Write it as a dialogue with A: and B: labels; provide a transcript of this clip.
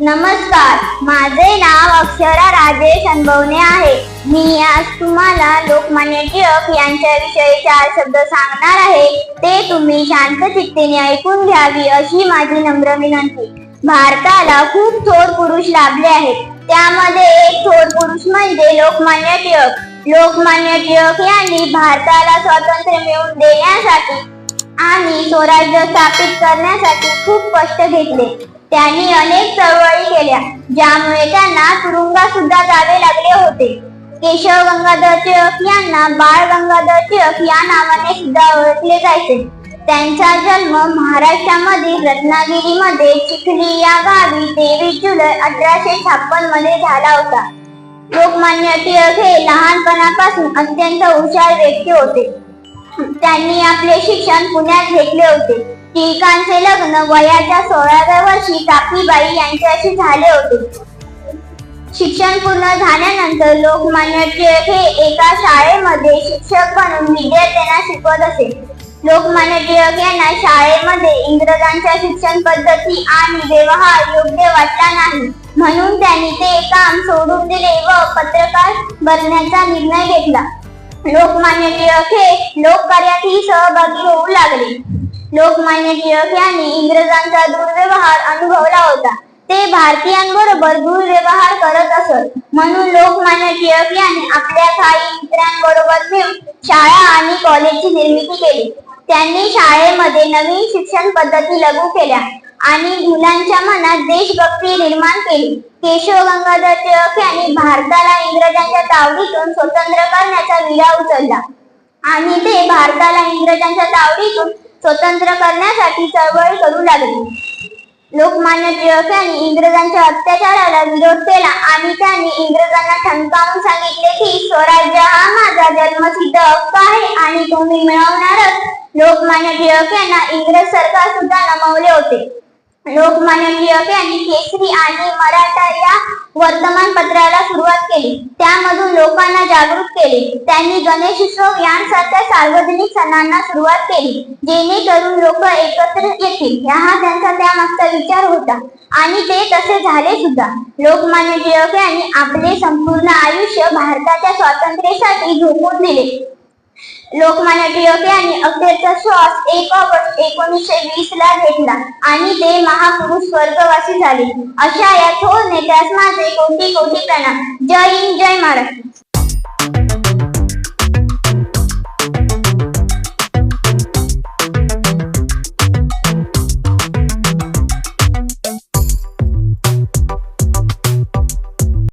A: नमस्कार माझे नाव अक्षरा राजेश अनुभवणे आहे. मी आज तुम्हाला लोकमान्य टिळक यांच्याविषयी चार शब्द सांगणार आहे. ते तुम्ही शांत चित्तेने ऐकून घ्यावी अशी माझी नम्र विनंती. भारताला खूप थोर पुरुष लाभले आहेत. त्यामध्ये एक थोर पुरुष म्हणजे लोकमान्य टिळक. लोकमान्य टिळक यांनी भारताला स्वातंत्र्य मिळवून देण्यासाठी आणि स्वराज्य स्थापित करण्यासाठी खूप कष्ट घेतले. त्यांनी अनेक चळवळी केल्या ज्यामुळे त्यांना तुरुंगात सुद्धा जावे लागले होते. केशव गंगाधर टिळक यांना बाळ गंगाधर टिळक या नावाने सुद्धा ओळखले जायचे. त्यांचा जन्म महाराष्ट्रामधील रत्नागिरीमध्ये चिखली या गावी तेवीस जुलै अठराशे छप्पनमध्ये झाला होता. लोकमान्य टिळक हे लहानपणापासून अत्यंत हुशार व्यक्ती होते. त्यांनी आपले शिक्षण पुण्यात घेतले होते. टिळकांचे लग्न वयाच्या सोळाव्या वर्षी तापीबाई यांच्याशी झाले होते. शिक्षण पूर्ण झाल्यानंतर लोकमान्य टिळक हे एका शाळेमध्ये शिक्षक बनून विद्यार्थ्यांना शिकवत असे. लोकमान्य टिळक यांना शाळेमध्ये इंग्रजांच्या शिक्षण पद्धती आणि व्यवहार योग्य वाटला नाही. म्हणून त्यांनी ते काम सोडून दिले व पत्रकार बनण्याचा निर्णय घेतला. लोकमान्य टिळक हे लोककार्यातही सहभागी होऊ लागले. लोकमान्य टिळक यांनी इंग्रजांचा दुर्व्यवहार अनुभवला होता. ते भारतीयांबरोबर दुर्व्यवहार करत असत. म्हणून लोकमान्य टिळक यांनी आपल्या काही मित्रांबरोबर मिळून शाळा आणि कॉलेजची निर्मिती केली. त्यांनी शाळेमध्ये नवीन शिक्षण पद्धती लागू केल्या आणि मुलांच्या मनात देशभक्ती निर्माण केली. केशव गंगाधर टिळक यांनी भारताला इंग्रजांच्या तावडीतून स्वतंत्र करण्याचा विडा उचलला. आणि ते भारताला इंग्रजांच्या तावडीतून स्वतंत्र करण्यासाठी चळवळ करू लागली. लोकमान्य टिळकांनी इंग्रजांच्या अत्याचाराला विरोध केला आणि त्यांनी इंग्रजांना ठणकावून सांगितले की स्वराज्य हा माझा जन्मसिद्ध हक्क आहे आणि तुम्ही मिळवणारच. लोकमान्य टिळक यांना इंग्रज सरकार सुद्धा नमवले होते. लोकमान्य टिळक यांनी केसरी आणि मराठा या वर्तमानपत्राला सुरुवात केली. त्यामधून लोकांना जागृत केले. त्यांनी गणेशोत्सव यांसारख्या सार्वजनिक सणांना सुरुवात केली जेणेकरून लोक एकत्र येतील. हा त्यांचा त्यामागचा विचार होता. आणि ते तसे झाले सुद्धा. लोकमान्य टिळक यांनी आपले संपूर्ण आयुष्य भारताच्या स्वातंत्र्यासाठी झोकून दिले लोकमान्य टिळक यांनी अखेरचा श्वास एक ऑगस्ट एकोणीसशे वीस ला घेतला आणि ते महापुरुष स्वर्गवासी झाले. अशा या थोर नेत्यास माझे कोटी कोटी प्रणाम. जय हिंद जय महाराष्ट्र.